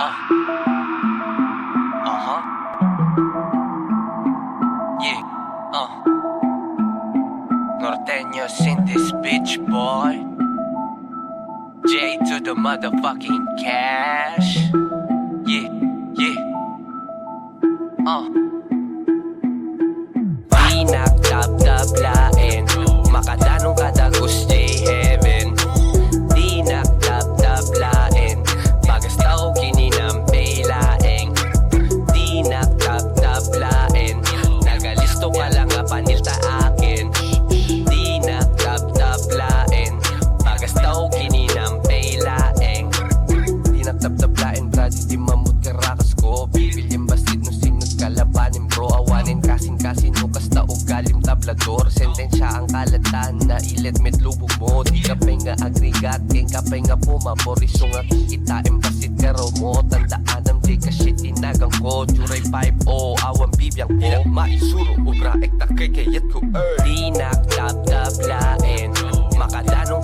Uh. Uh-huh. Yeah. Uh. Norteños in this bitch, boy. J to the motherfucking cash. Yeah, yeah. Uh. Tablador Sentensya ang kalatan na ilet met lubog mo. Di ka pa nga agregat Kaya ka pa nga pumaboriso nga kikitain basit karo mo. Tandaan ang di ka shit inagang ko. Juray 5-0 awang bibiyang ko Maisuro ubra ekta kay kayat ko. Di nagtap-taplain Makadanong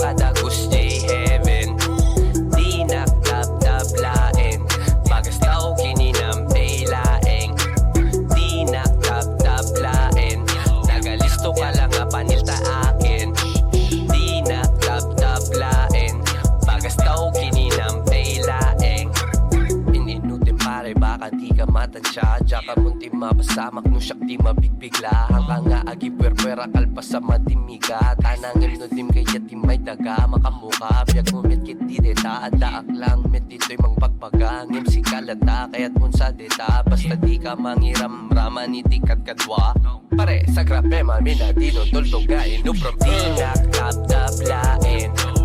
ka matansya Diya ka munti mapasamak no siyak di mabigbigla. Hangka nga agi pwerpwera kalpa sa madimiga. Tanangin no dim kaya di may daga. Makamuka biyag mo met kit di deta Daak lang met dito'y mang pagpaga Ngim si kalata kaya't unsa deta. Basta di ka mangiram raman itikat kadwa Pare sa grabe mamina di no tultugain. No from di nagtap-taplain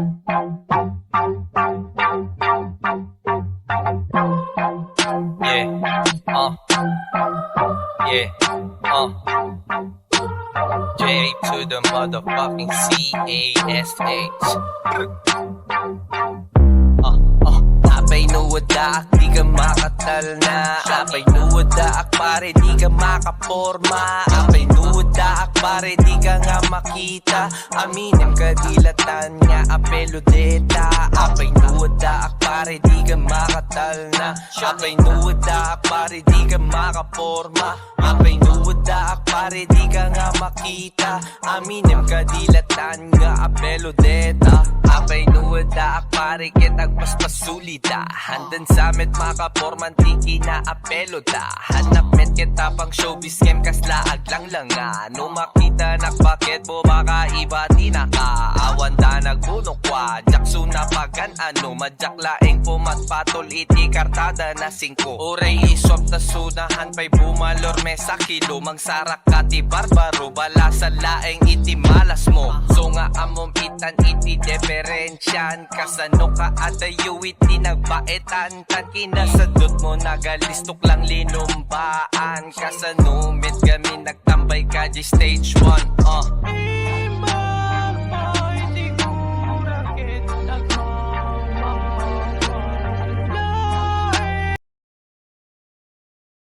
Yeah, uh, yeah, uh. J to the motherfucking C A S H. Uh, uh. Apay nuwadak, di ka makatal na Apay nuwadak, pare di ka makaporma Apay pare di ka nga makita. Aminin ka dilatan nga apelo deta. Apay nuwadak, pare di ka makatal na. Apay nuwadak, pare di ka makaporma. Apay nuwadak, pare di ka nga makita. Aminin ka dilatan nga apelo deta Apay nuwadak, pare kitag mas pasulita Handan sa met makaporman tiki na apelo da. Hanap met kita pang showbiz game kaslaag lang lang nga No makita nak bakit mo baka iba di naka Awan da nagbunok kwa Jakso na pagan ano? Madyak laeng pumat patol iti kartada na singko. Uray isop ta sunahan pa'y bumalor mesa kilo. Magsarak ka ti barbaro Bala sa laeng iti malas mo diferensyan Kasano ka adayo iti nagbaetan Tan kinasadot mo nagalistok lang linumbaan Kasano met kami nagtambay ka di stage 1 uh.